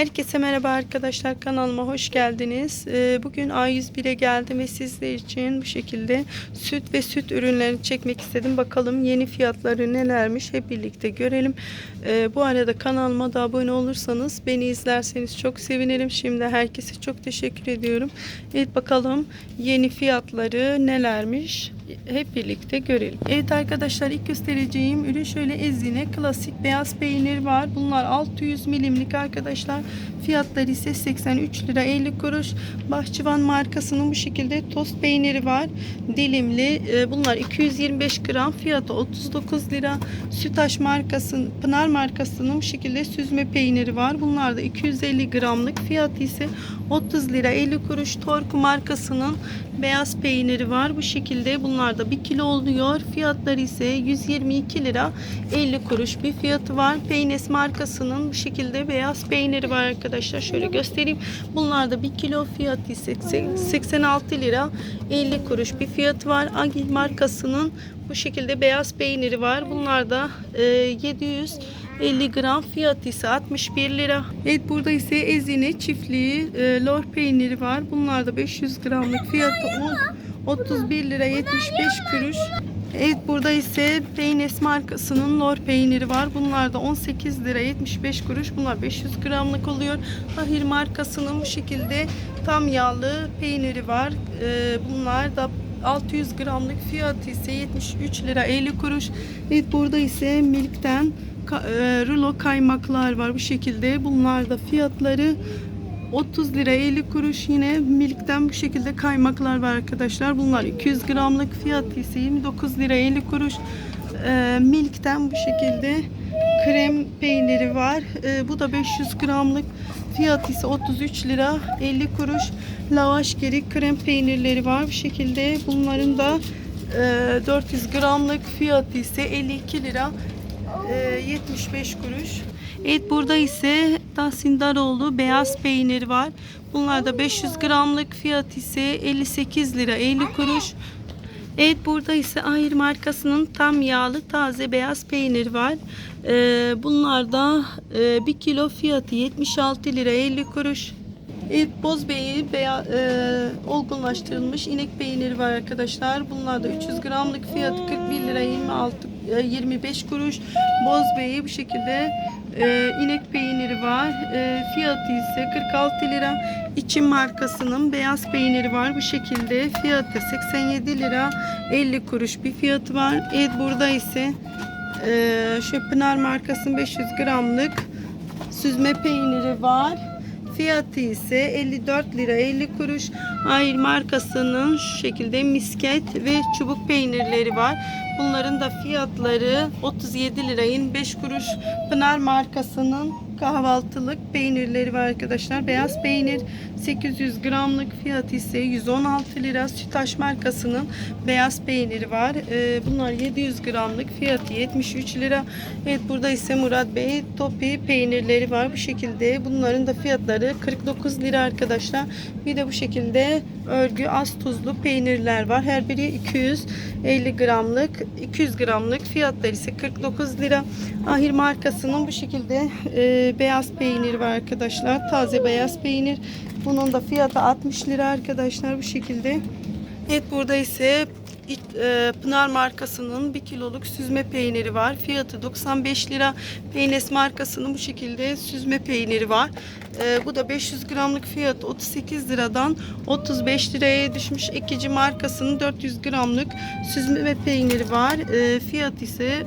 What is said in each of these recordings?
Herkese merhaba arkadaşlar kanalıma hoş geldiniz. Ee, Bugün A101'e geldim ve sizler için bu şekilde süt ve süt ürünlerini çekmek istedim. Bakalım yeni fiyatları nelermiş hep birlikte görelim. Ee, Bu arada kanalıma da abone olursanız beni izlerseniz çok sevinirim. Şimdi herkese çok teşekkür ediyorum. Evet bakalım yeni fiyatları nelermiş hep birlikte görelim. Evet arkadaşlar ilk göstereceğim ürün şöyle ezine klasik beyaz peynir var. Bunlar 600 milimlik arkadaşlar. Fiyatları ise 83 lira 50 kuruş. Bahçıvan markasının bu şekilde tost peyniri var. Dilimli. Ee, Bunlar 225 gram. Fiyatı 39 lira. Sütaş markasının Pınar markasının bu şekilde süzme peyniri var. Bunlar da 250 gramlık. Fiyatı ise 30 lira 50 kuruş. Torku markasının beyaz peyniri var. Bu şekilde bunlar da 1 kilo oluyor. Fiyatları ise 122 lira 50 kuruş bir fiyatı var. Peynes markasının bu şekilde beyaz peyniri var arkadaşlar. Şöyle göstereyim. Bunlar da 1 kilo fiyatı ise 86 lira 50 kuruş bir fiyatı var. Agil markasının bu şekilde beyaz peyniri var. Bunlar da e, 700 50 gram fiyatı ise 61 lira. Evet burada ise ezine çiftliği e, lor peyniri var. Bunlar da 500 gramlık fiyatı 10 31 lira 75 kuruş. Evet burada ise Peynes markasının lor peyniri var. Bunlar da 18 lira 75 kuruş. Bunlar 500 gramlık oluyor. Ahir markasının bu şekilde tam yağlı peyniri var. E, bunlar da 600 gramlık fiyatı ise 73 lira 50 kuruş. Evet burada ise Milk'ten e, rulo kaymaklar var bu şekilde. Bunlar da fiyatları 30 lira 50 kuruş yine Milk'ten bu şekilde kaymaklar var arkadaşlar. Bunlar 200 gramlık fiyatı ise 29 lira 50 kuruş. E, Milk'ten bu şekilde krem peyniri var. E, bu da 500 gramlık fiyatı ise 33 lira 50 kuruş. Lavaş geri krem peynirleri var bu şekilde. Bunların da e, 400 gramlık fiyatı ise 52 lira e, 75 kuruş. Evet burada ise Tahsin Daroğlu beyaz peynir var. Bunlar da 500 gramlık fiyat ise 58 lira 50 kuruş. Evet burada ise Ahir markasının tam yağlı taze beyaz peynir var. Ee, bunlar da e, 1 kilo fiyatı 76 lira 50 kuruş. Evet bozbeyi beya, e, olgunlaştırılmış inek peyniri var arkadaşlar. Bunlar da 300 gramlık fiyatı 41 lira 26 e, 25 kuruş. Bozbeyi bu şekilde e, inek peyniri var. E, fiyatı ise 46 lira. İçim markasının beyaz peyniri var bu şekilde. Fiyatı 87 lira 50 kuruş bir fiyatı var. Evet burada ise e, şu Pınar markasının 500 gramlık süzme peyniri var. Fiyatı ise 54 lira 50 kuruş. Hayır markasının şu şekilde misket ve çubuk peynirleri var. Bunların da fiyatları 37 lira 25 kuruş. Pınar markasının kahvaltılık peynirleri var arkadaşlar. Beyaz peynir 800 gramlık fiyatı ise 116 lira. Sütaş markasının beyaz peyniri var. Ee, bunlar 700 gramlık fiyatı 73 lira. Evet burada ise Murat Bey topi peynirleri var bu şekilde. Bunların da fiyatları 49 lira arkadaşlar. Bir de bu şekilde örgü az tuzlu peynirler var. Her biri 250 gramlık 200 gramlık fiyatları ise 49 lira. Ahir markasının bu şekilde e, beyaz peyniri var arkadaşlar. Taze beyaz peynir. Bunun da fiyatı 60 lira arkadaşlar bu şekilde. Evet burada ise e, Pınar markasının 1 kiloluk süzme peyniri var. Fiyatı 95 lira. Peynes markasının bu şekilde süzme peyniri var. E, bu da 500 gramlık fiyatı 38 liradan 35 liraya düşmüş. Ekici markasının 400 gramlık süzme peyniri var. E, fiyatı ise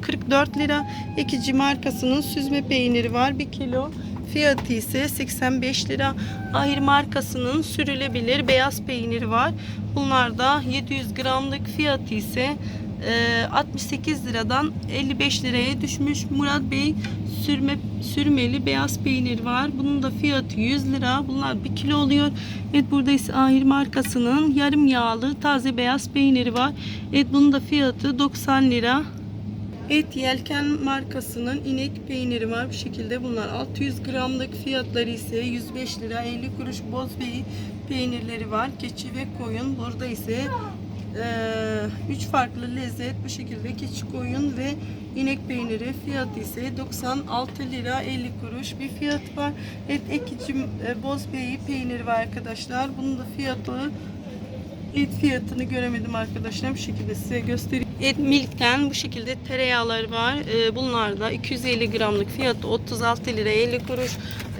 44 lira. Ekici markasının süzme peyniri var. 1 kilo. Fiyatı ise 85 lira. Ahir markasının sürülebilir beyaz peyniri var. Bunlar da 700 gramlık fiyatı ise e, 68 liradan 55 liraya düşmüş. Murat Bey sürme sürmeli beyaz peynir var. Bunun da fiyatı 100 lira. Bunlar 1 kilo oluyor. Evet burada ise Ahir markasının yarım yağlı taze beyaz peyniri var. Evet bunun da fiyatı 90 lira. Et Yelken markasının inek peyniri var bu şekilde. Bunlar 600 gramlık fiyatları ise 105 lira 50 kuruş bozbeyi peynirleri var. Keçi ve koyun. Burada ise 3 farklı lezzet bu şekilde keçi koyun ve inek peyniri fiyatı ise 96 lira 50 kuruş bir fiyat var. Et ekici e, bozbeyi peyniri var arkadaşlar. Bunun da fiyatı et fiyatını göremedim arkadaşlar. Bu şekilde size göstereyim. Et Milk'ten bu şekilde tereyağları var. Ee, bunlar da 250 gramlık fiyatı 36 lira 50 kuruş.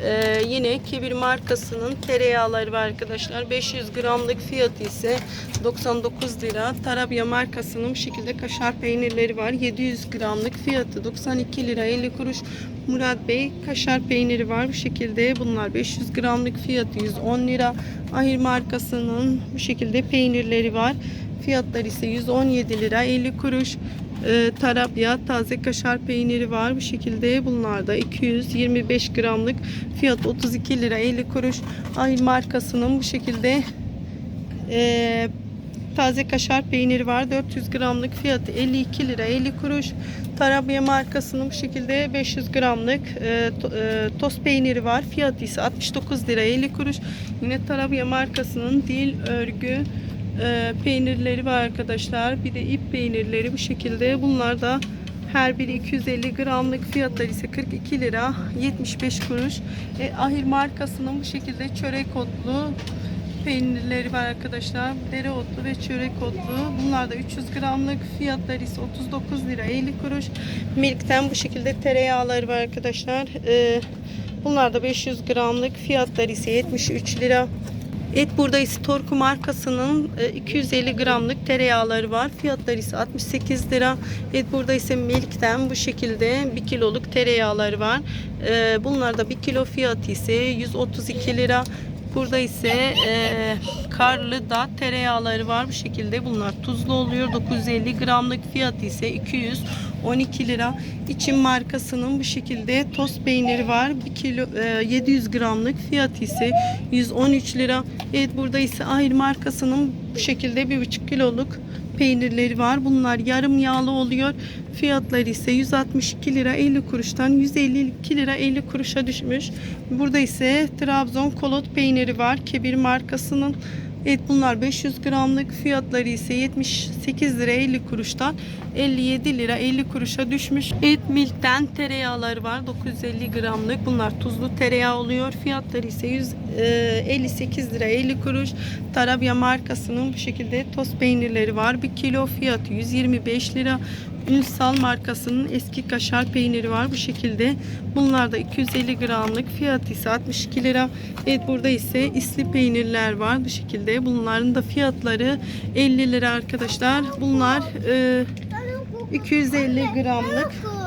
Ee, yine Kebir markasının tereyağları var arkadaşlar. 500 gramlık fiyatı ise 99 lira. Tarabya markasının bu şekilde kaşar peynirleri var. 700 gramlık fiyatı 92 lira 50 kuruş. Murat Bey kaşar peyniri var bu şekilde. Bunlar 500 gramlık fiyatı 110 lira. Ahir markasının bu şekilde peynirleri var. Fiyatlar ise 117 lira 50 kuruş. Ee, Tarabya taze kaşar peyniri var bu şekilde. Bunlar da 225 gramlık fiyat 32 lira 50 kuruş. Ahir markasının bu şekilde ee, taze kaşar peyniri var. 400 gramlık fiyatı 52 lira 50 kuruş. Tarabya markasının bu şekilde 500 gramlık e, to- e, toz peyniri var. Fiyatı ise 69 lira 50 kuruş. Yine Tarabya markasının dil örgü e, peynirleri var arkadaşlar. Bir de ip peynirleri bu şekilde. Bunlar da her biri 250 gramlık fiyatları ise 42 lira 75 kuruş. E, Ahir markasının bu şekilde çörek otlu peynirleri var arkadaşlar. Dereotlu ve çörek otlu. Bunlar da 300 gramlık fiyatları ise 39 lira 50 kuruş. Milk'ten bu şekilde tereyağları var arkadaşlar. Ee, bunlar da 500 gramlık fiyatları ise 73 lira. Et burada ise Torku markasının e, 250 gramlık tereyağları var. Fiyatları ise 68 lira. Et burada ise Milk'ten bu şekilde 1 kiloluk tereyağları var. E, Bunlar da 1 kilo fiyatı ise 132 lira. Burada ise e, karlı da tereyağları var bu şekilde. Bunlar tuzlu oluyor. 950 gramlık fiyatı ise 212 lira. İçin markasının bu şekilde toz peyniri var. 1 kilo e, 700 gramlık fiyatı ise 113 lira. Evet burada ise Ahir markasının bu şekilde 1,5 kiloluk peynirleri var. Bunlar yarım yağlı oluyor. Fiyatları ise 162 lira 50 kuruştan 152 lira 50 kuruşa düşmüş. Burada ise Trabzon kolot peyniri var. Kebir markasının. Evet bunlar 500 gramlık fiyatları ise 78 lira 50 kuruştan 57 lira 50 kuruşa düşmüş. Et Milk'ten tereyağları var 950 gramlık. Bunlar tuzlu tereyağı oluyor. Fiyatları ise 158 lira 50 kuruş. Tarabya markasının bu şekilde toz peynirleri var. 1 kilo fiyatı 125 lira. Ünsal markasının eski kaşar peyniri var bu şekilde. Bunlar da 250 gramlık fiyatı ise 62 lira. Evet burada ise isli peynirler var bu şekilde. Bunların da fiyatları 50 lira arkadaşlar. Bunlar e, 250 gramlık.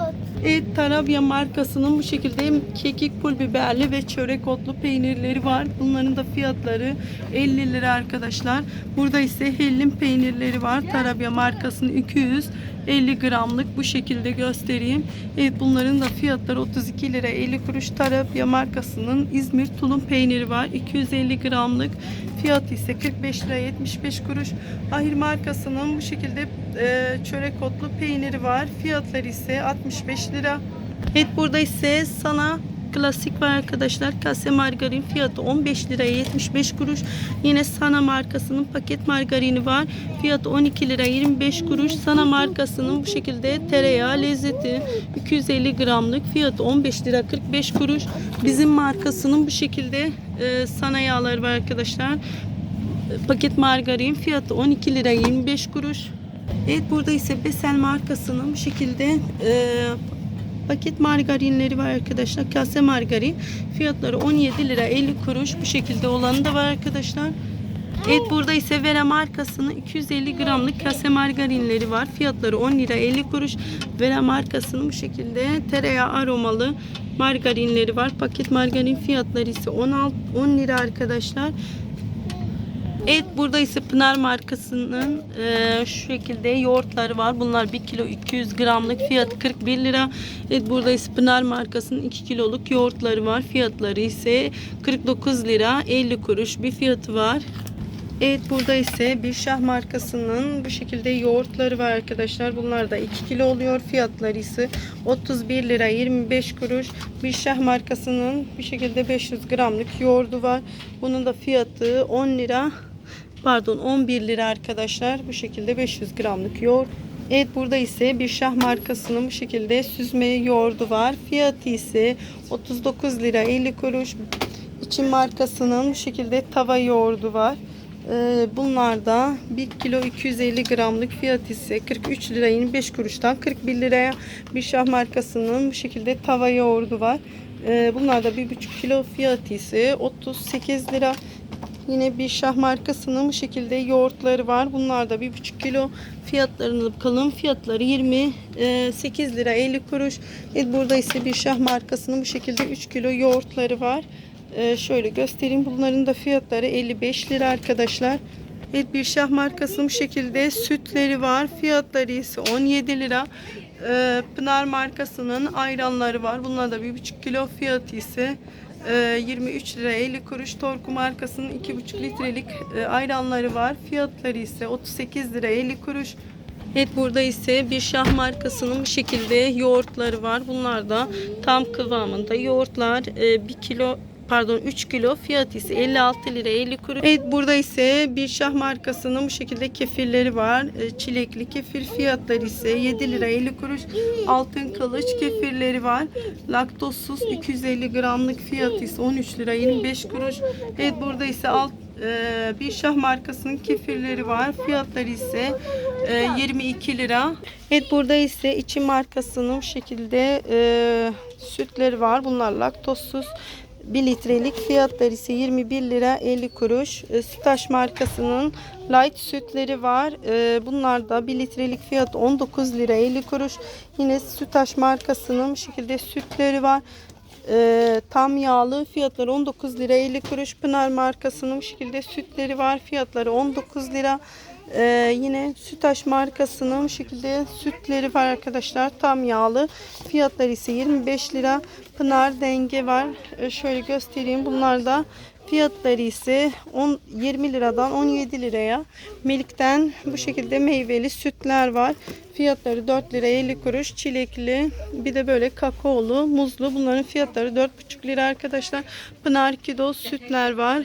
Evet Tarabya markasının bu şekilde kekik pul biberli ve çörek otlu peynirleri var. Bunların da fiyatları 50 lira arkadaşlar. Burada ise hellim peynirleri var. Tarabya markasının 250 gramlık bu şekilde göstereyim. Evet bunların da fiyatları 32 lira 50 kuruş. Tarabya markasının İzmir tulum peyniri var. 250 gramlık. Fiyatı ise 45 lira 75 kuruş. Ahir markasının bu şekilde e, çörek otlu peyniri var. Fiyatları ise 65 lira. Evet burada ise sana klasik var arkadaşlar. Kase margarin fiyatı 15 liraya 75 kuruş. Yine Sana markasının paket margarini var. Fiyatı 12 lira 25 kuruş. Sana markasının bu şekilde tereyağı lezzeti 250 gramlık fiyatı 15 lira 45 kuruş. Bizim markasının bu şekilde e, sana yağları var arkadaşlar. Paket margarin fiyatı 12 lira 25 kuruş. Evet burada ise Besel markasının bu şekilde e, paket margarinleri var arkadaşlar. Kase margarin fiyatları 17 lira 50 kuruş. Bu şekilde olanı da var arkadaşlar. Evet burada ise Vera markasının 250 gramlık kase margarinleri var. Fiyatları 10 lira 50 kuruş. Vera markasının bu şekilde tereyağı aromalı margarinleri var. Paket margarin fiyatları ise 16 10 lira arkadaşlar. Evet burada ise Pınar markasının e, şu şekilde yoğurtları var. Bunlar 1 kilo 200 gramlık fiyatı 41 lira. Evet burada ise Pınar markasının 2 kiloluk yoğurtları var. Fiyatları ise 49 lira 50 kuruş bir fiyatı var. Evet burada ise bir şah markasının bu şekilde yoğurtları var arkadaşlar. Bunlar da 2 kilo oluyor. Fiyatları ise 31 lira 25 kuruş. Bir şah markasının bu şekilde 500 gramlık yoğurdu var. Bunun da fiyatı 10 lira pardon 11 lira arkadaşlar. Bu şekilde 500 gramlık yoğurt. Evet burada ise bir şah markasının bu şekilde süzme yoğurdu var. Fiyatı ise 39 lira 50 kuruş. İçin markasının bu şekilde tava yoğurdu var. Ee, bunlar da 1 kilo 250 gramlık fiyat ise 43 lira 25 kuruştan 41 liraya bir şah markasının bu şekilde tava yoğurdu var. Ee, bunlar da 1,5 kilo fiyatı ise 38 lira. Yine bir şah markasının bu şekilde yoğurtları var. Bunlar da 1,5 kilo fiyatlarını bakalım. Fiyatları 28 lira 50 kuruş. Evet, burada ise bir şah markasının bu şekilde 3 kilo yoğurtları var. Ee, şöyle göstereyim. Bunların da fiyatları 55 lira arkadaşlar. Bir şah markasının bu şekilde sütleri var. Fiyatları ise 17 lira. Pınar markasının ayranları var. Bunlar da 1,5 kilo fiyatı ise e, 23 lira 50 kuruş. Torku markasının 2,5 litrelik e, ayranları var. Fiyatları ise 38 lira 50 kuruş. Evet burada ise bir şah markasının bu şekilde yoğurtları var. Bunlar da tam kıvamında yoğurtlar 1 kilo pardon 3 kilo fiyatı ise 56 lira 50 kuruş. Evet burada ise bir şah markasının bu şekilde kefirleri var. E, Çilekli kefir fiyatları ise 7 lira 50 kuruş. Altın kılıç kefirleri var. Laktozsuz 250 gramlık fiyatı ise 13 lira 25 kuruş. Evet burada ise alt e, bir şah markasının kefirleri var. Fiyatları ise e, 22 lira. Evet burada ise içi markasının şekilde e, sütleri var. Bunlar laktozsuz. 1 litrelik fiyatları ise 21 lira 50 kuruş. E, Sütaş markasının light sütleri var. E, bunlar da 1 litrelik fiyatı 19 lira 50 kuruş. Yine Sütaş markasının bu şekilde sütleri var. E, tam yağlı fiyatları 19 lira 50 kuruş. Pınar markasının bu şekilde sütleri var. Fiyatları 19 lira. Ee, yine Sütaş markasının bu şekilde sütleri var arkadaşlar. Tam yağlı. Fiyatları ise 25 lira. Pınar denge var. Ee, şöyle göstereyim. Bunlar da fiyatları ise 10, 20 liradan 17 liraya. Melik'ten bu şekilde meyveli sütler var. Fiyatları 4 lira 50 kuruş. Çilekli bir de böyle kakaolu, muzlu. Bunların fiyatları 4,5 lira arkadaşlar. Pınar Kido sütler var.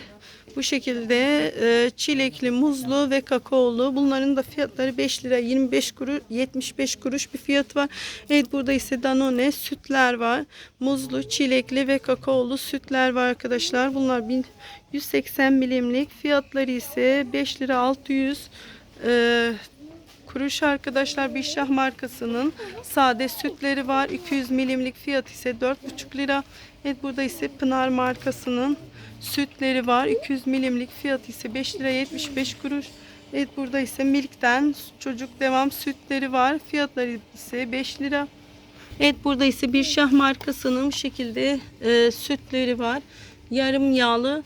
Bu şekilde e, çilekli, muzlu ve kakaolu. Bunların da fiyatları 5 lira 25 kuruş, 75 kuruş bir fiyat var. Evet burada ise Danone sütler var. Muzlu, çilekli ve kakaolu sütler var arkadaşlar. Bunlar 180 milimlik. Fiyatları ise 5 lira 600 e, kuruş arkadaşlar bir şah markasının sade sütleri var 200 milimlik fiyat ise 4,5 lira evet burada ise Pınar markasının sütleri var. 200 milimlik fiyat ise 5 lira 75 kuruş. Evet burada ise Milk'ten çocuk devam sütleri var. Fiyatları ise 5 lira. Evet burada ise bir şah markasının bu şekilde e, sütleri var. Yarım yağlı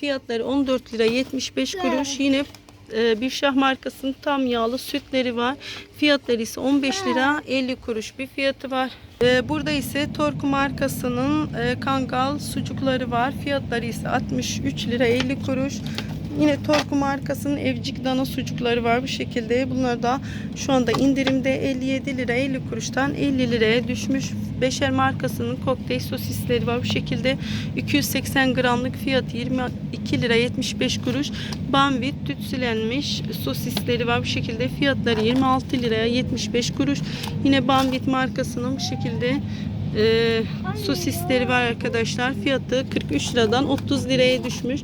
fiyatları 14 lira 75 kuruş. Yine e, bir şah markasının tam yağlı sütleri var. Fiyatları ise 15 lira 50 kuruş bir fiyatı var. E, Burada ise Torku markasının e, kangal sucukları var. Fiyatları ise 63 lira 50 kuruş. Yine Torku markasının evcik dana sucukları var bu şekilde. Bunlar da şu anda indirimde 57 lira 50 kuruştan 50 liraya düşmüş. Beşer markasının kokteyl sosisleri var bu şekilde. 280 gramlık fiyatı 22 lira 75 kuruş. Banvit tütsülenmiş sosisleri var bu şekilde. Fiyatları 26 liraya 75 kuruş. Yine Banvit markasının bu şekilde e, sosisleri var arkadaşlar. Fiyatı 43 liradan 30 liraya düşmüş.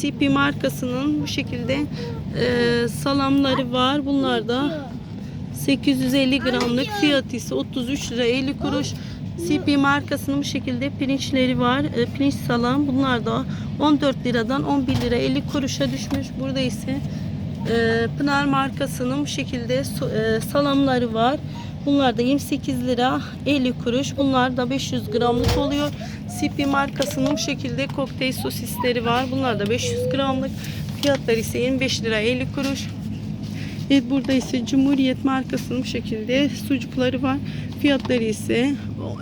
CP markasının bu şekilde e, salamları var. Bunlar da 850 gramlık fiyatı ise 33 lira 50 kuruş. CP markasının bu şekilde pirinçleri var. E, pirinç salam. Bunlar da 14 liradan 11 lira 50 kuruşa düşmüş. Burada ise e, Pınar markasının bu şekilde e, salamları var. Bunlar da 28 lira 50 kuruş. Bunlar da 500 gramlık oluyor. CP markasının bu şekilde kokteyl sosisleri var. Bunlar da 500 gramlık. Fiyatları ise 25 lira 50 kuruş. Evet burada ise Cumhuriyet markasının bu şekilde sucukları var. Fiyatları ise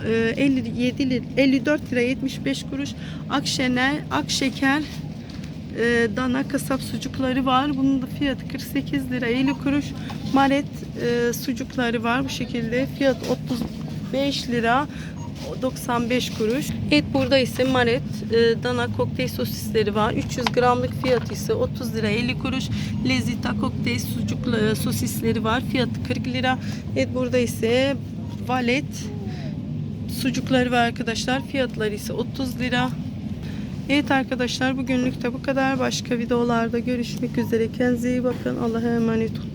e, 57 lira, 54 lira 75 kuruş. Akşener, Akşeker e, dana kasap sucukları var. Bunun da fiyatı 48 lira 50 kuruş. Maret e, sucukları var bu şekilde. Fiyat 35 lira 95 kuruş. Evet burada ise Maret e, dana kokteyl sosisleri var. 300 gramlık fiyatı ise 30 lira 50 kuruş. Lezita kokteyl sucuklu e, sosisleri var. Fiyatı 40 lira. Evet burada ise Valet sucukları var arkadaşlar. Fiyatları ise 30 lira. Evet arkadaşlar bugünlük de bu kadar. Başka videolarda görüşmek üzere. Kendinize iyi bakın. Allah'a emanet olun.